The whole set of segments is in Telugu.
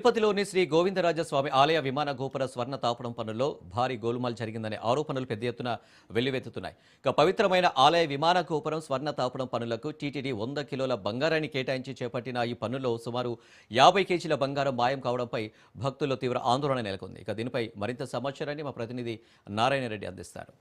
తిరుపతిలోని శ్రీ గోవిందరాజస్వామి ఆలయ విమాన గోపుర స్వర్ణ తాపడం పనుల్లో భారీ గోలుమాల్ జరిగిందనే ఆరోపణలు పెద్ద ఎత్తున వెల్లువెత్తుతున్నాయి. ఇక పవిత్రమైన ఆలయ విమాన గోపురం స్వర్ణ తాపడం పనులకు టీటీడీ వంద కిలోల బంగారాన్ని కేటాయించి చేపట్టిన ఈ పనుల్లో సుమారు యాభై కేజీల బంగారం మాయం కావడంపై భక్తుల్లో తీవ్ర ఆందోళన నెలకొంది. ఇక దీనిపై మరింత సమాచారాన్ని మా ప్రతినిధి నారాయణ రెడ్డి అందిస్తారు.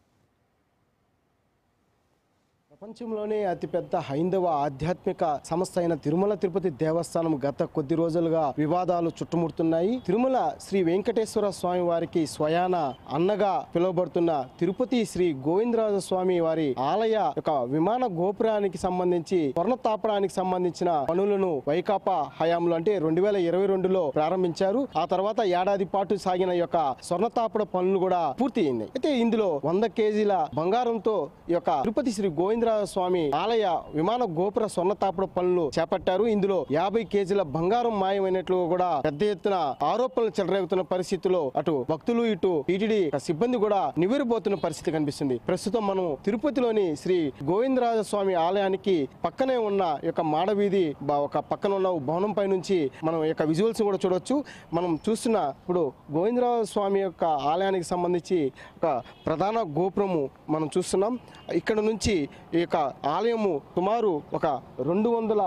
ప్రపంచంలోనే అతిపెద్ద హైందవ ఆధ్యాత్మిక సంస్థ అయిన తిరుమల తిరుపతి దేవస్థానం గత కొద్ది రోజులుగా వివాదాలు చుట్టుముడుతున్నాయి. తిరుమల శ్రీ వెంకటేశ్వర స్వామి వారికి స్వయాన అన్నగా పిలువబడుతున్న తిరుపతి శ్రీ గోవిందరాజ స్వామి వారి ఆలయ యొక్క విమాన గోపురానికి సంబంధించి స్వర్ణ తాపడానికి సంబంధించిన పనులను వైకాపా హయాంలో అంటే రెండు వేల ఇరవై రెండులో ప్రారంభించారు. ఆ తర్వాత ఏడాది పాటు సాగిన యొక్క స్వర్ణ తాపడ పనులు కూడా పూర్తి అయింది అయితే ఇందులో వంద కేజీల బంగారంతో ఈ యొక్క తిరుపతి శ్రీ గోవిందరాజ స్వామి ఆలయ విమాన గోపుర స్వర్ణ తాపడ పనులు చేపట్టారు. ఇందులో యాభై కేజీల బంగారం మాయమైనట్లు కూడా పెద్ద ఎత్తున ఆరోపణలు చెలరేగుతున్న పరిస్థితిలో అటు భక్తులు ఇటు టీటీడీ సిబ్బంది కూడా నివిరిపోతున్న పరిస్థితి కనిపిస్తుంది. ప్రస్తుతం మనం తిరుపతిలోని శ్రీ గోవిందరాజ స్వామి ఆలయానికి పక్కనే ఉన్న యొక్క మాడవీధి ఒక పక్కన ఉన్న భవనం పై నుంచి మనం యొక్క విజువల్స్ కూడా చూడవచ్చు మనం చూస్తున్న ఇప్పుడు గోవిందరాజ స్వామి యొక్క ఆలయానికి సంబంధించి ఒక ప్రధాన గోపురము మనం చూస్తున్నాం. ఇక్కడ నుంచి ఈ యొక్క ఆలయము సుమారు ఒక రెండు వందల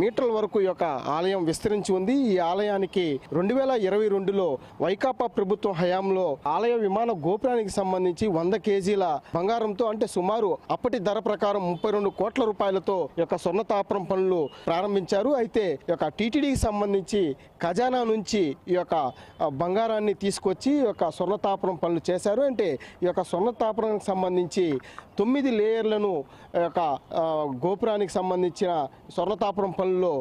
మీటర్ల వరకు ఈ యొక్క ఆలయం విస్తరించి ఉంది. ఈ ఆలయానికి రెండు వేల ఇరవై రెండులో వైకాపా ప్రభుత్వం హయాంలో ఆలయ విమాన గోపురానికి సంబంధించి వంద కేజీల బంగారంతో అంటే సుమారు అప్పటి ధర ప్రకారం ముప్పై రెండు కోట్ల రూపాయలతో యొక్క స్వర్ణ తాపరం పనులు ప్రారంభించారు. అయితే యొక్క టీటీడీకి సంబంధించి ఖజానా నుంచి ఈ యొక్క బంగారాన్ని తీసుకొచ్చి ఈ యొక్క స్వర్ణ తాపరం పనులు చేశారు. అంటే ఈ యొక్క స్వర్ణ తాపరానికి సంబంధించి తొమ్మిది లేయర్లను ఈ యొక్క గోపురానికి సంబంధించిన స్వర్ణ తాపరం పనుల్లో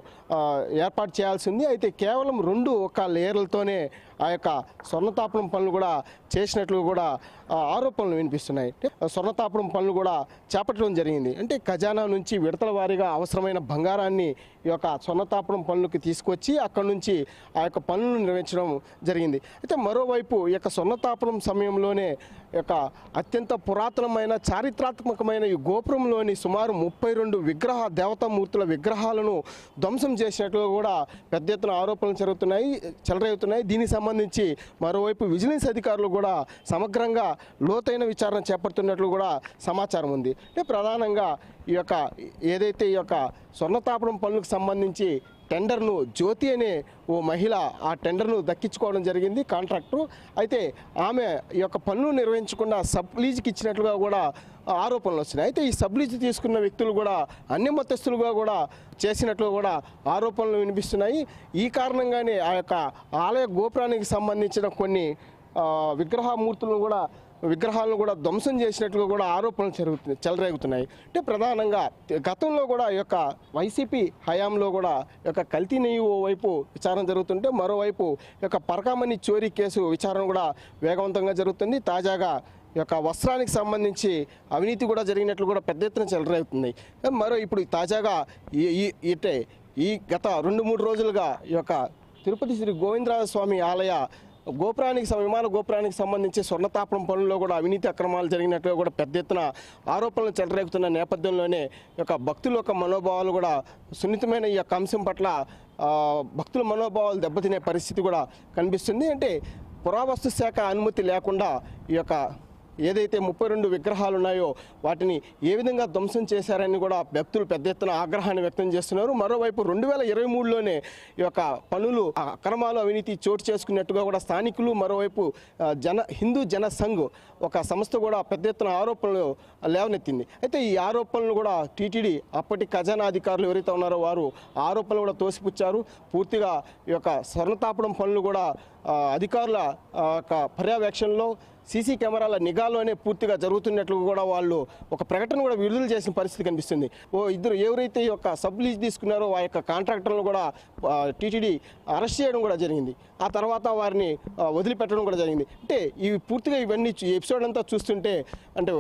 ఏర్పాటు చేయాల్సి ఉంది అయితే కేవలం రెండు ఒక లేయర్లతోనే ఆ యొక్క స్వర్ణతాపనం పనులు కూడా చేసినట్లు కూడా ఆ, ఆరోపణలు వినిపిస్తున్నాయి. అంటే స్వర్ణతాపడం పనులు కూడా చేపట్టడం జరిగింది. అంటే ఖజానా నుంచి విడతల వారీగా అవసరమైన బంగారాన్ని ఈ యొక్క స్వర్ణతాపనం పనులకి తీసుకొచ్చి అక్కడి నుంచి ఆ యొక్క పనులను నిర్వహించడం జరిగింది. అయితే మరోవైపు ఈ యొక్క స్వర్ణతాపనం సమయంలోనే యొక్క అత్యంత పురాతనమైన చారిత్రాత్మకమైన ఈ గోపురంలోని సుమారు ముప్పై రెండు విగ్రహ దేవతామూర్తుల విగ్రహాలను ధ్వంసం చేసినట్లు కూడా పెద్ద ఎత్తున ఆరోపణలు జరుగుతున్నాయి చెలరేగుతున్నాయి. దీనికి సంబంధించి మరోవైపు విజిలెన్స్ అధికారులు కూడా సమగ్రంగా లోతైన విచారణ చేపడుతున్నట్లు కూడా సమాచారం ఉంది. అంటే ప్రధానంగా ఈ యొక్క ఏదైతే ఈ యొక్క స్వర్ణతాపడం పనులకు సంబంధించి టెండర్ను జ్యోతి అనే ఓ మహిళ ఆ టెండర్ను దక్కించుకోవడం జరిగింది కాంట్రాక్టు. అయితే ఆమె ఈ యొక్క పన్ను నిర్వహించకుండా సబ్లీజ్కి ఇచ్చినట్లుగా కూడా ఆరోపణలు వచ్చినాయి అయితే ఈ సబ్లీజ్ తీసుకున్న వ్యక్తులు కూడా అన్ని మతస్థులుగా కూడా చేసినట్లు కూడా ఆరోపణలు వినిపిస్తున్నాయి. ఈ కారణంగానే ఆ యొక్క ఆలయ గోపురానికి సంబంధించిన కొన్ని విగ్రహమూర్తులను కూడా విగ్రహాలను కూడా ధ్వంసం చేసినట్లుగా కూడా ఆరోపణలు జరుగుతున్నాయి చెలరేగుతున్నాయి. అంటే ప్రధానంగా గతంలో కూడా ఈ యొక్క వైసీపీ హయాంలో కూడా యొక్క కల్తీ నెయ్యి ఓ వైపు విచారణ జరుగుతుంటే మరోవైపు యొక్క పరకామణి చోరీ కేసు విచారణ కూడా వేగవంతంగా జరుగుతుంది. తాజాగా యొక్క వస్త్రానికి సంబంధించి అవినీతి కూడా జరిగినట్లు కూడా పెద్ద ఎత్తున చెలరేగుతుంది. మరో ఇప్పుడు తాజాగా ఈ ఈ- ఇటే ఈ గత రెండు మూడు రోజులుగా ఈ యొక్క తిరుపతి శ్రీ గోవిందరాజ స్వామి ఆలయ గోపురానికి విమాన గోపురానికి సంబంధించి స్వర్ణతాపనం పనుల్లో కూడా అవినీతి అక్రమాలు జరిగినట్టుగా కూడా పెద్ద ఎత్తున ఆరోపణలు చెలరేగుతున్న నేపథ్యంలోనే యొక్క భక్తుల యొక్క మనోభావాలు కూడా సున్నితమైన ఈ యొక్క అంశం పట్ల భక్తుల మనోభావాలు దెబ్బతినే పరిస్థితి కూడా కనిపిస్తుంది. అంటే పురావస్తు శాఖ అనుమతి లేకుండా ఈ యొక్క ఏదైతే ముప్పై రెండు విగ్రహాలు ఉన్నాయో వాటిని ఏ విధంగా ధ్వంసం చేశారని కూడా వ్యక్తులు పెద్ద ఎత్తున ఆగ్రహాన్ని వ్యక్తం చేస్తున్నారు. మరోవైపు రెండు వేల ఇరవై మూడులోనే ఈ యొక్క పనులు అక్రమాలు అవినీతి చోటు చేసుకున్నట్టుగా కూడా స్థానికులు మరోవైపు జన హిందూ జన సంఘ్ ఒక సంస్థ కూడా పెద్ద ఎత్తున ఆరోపణలు లేవనెత్తింది. అయితే ఈ ఆరోపణలు కూడా టీటీడీ అప్పటి ఖజానా అధికారులు ఎవరైతే ఉన్నారో వారు ఆరోపణలు కూడా తోసిపుచ్చారు. పూర్తిగా ఈ యొక్క స్వర్ణతాపడం పనులు కూడా అధికారుల యొక్క పర్యవేక్షణలో సీసీ కెమెరాల నిఘాలోనే పూర్తిగా జరుగుతున్నట్లు కూడా వాళ్ళు ఒక ప్రకటన కూడా విడుదల చేసిన పరిస్థితి కనిపిస్తుంది. ఓ ఇద్దరు ఎవరైతే ఈ యొక్క సబ్ లీజ్ తీసుకున్నారో ఆ యొక్క కాంట్రాక్టర్లను కూడా టీటీడీ అరెస్ట్ చేయడం కూడా జరిగింది. ఆ తర్వాత వారిని వదిలిపెట్టడం కూడా జరిగింది. అంటే ఇవి పూర్తిగా ఇవన్నీ ఎపిసోడ్ అంతా చూస్తుంటే అంటే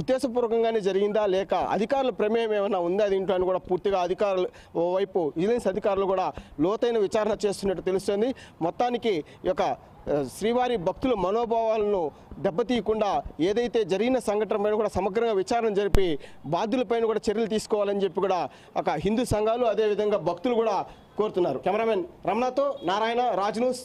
ఉద్దేశపూర్వకంగానే జరిగిందా? లేక అధికారుల ప్రమేయం ఏమైనా ఉందా దీంట్లో అని కూడా పూర్తిగా అధికారులు ఓవైపు విజిలెన్స్ అధికారులు కూడా లోతైన విచారణ చేస్తున్నట్టు తెలుస్తుంది. మొత్తానికి ఈ యొక్క శ్రీవారి భక్తుల మనోభావాలను దెబ్బతీయకుండా ఏదైతే జరిగిన సంఘటన పైన కూడా సమగ్రంగా విచారణ జరిపి బాధ్యులపైన కూడా చర్యలు తీసుకోవాలని చెప్పి కూడా ఒక హిందూ సంఘాలు అదేవిధంగా భక్తులు కూడా కోరుతున్నారు. కెమెరామెన్ రమణతో నారాయణ రాజ్ న్యూస్.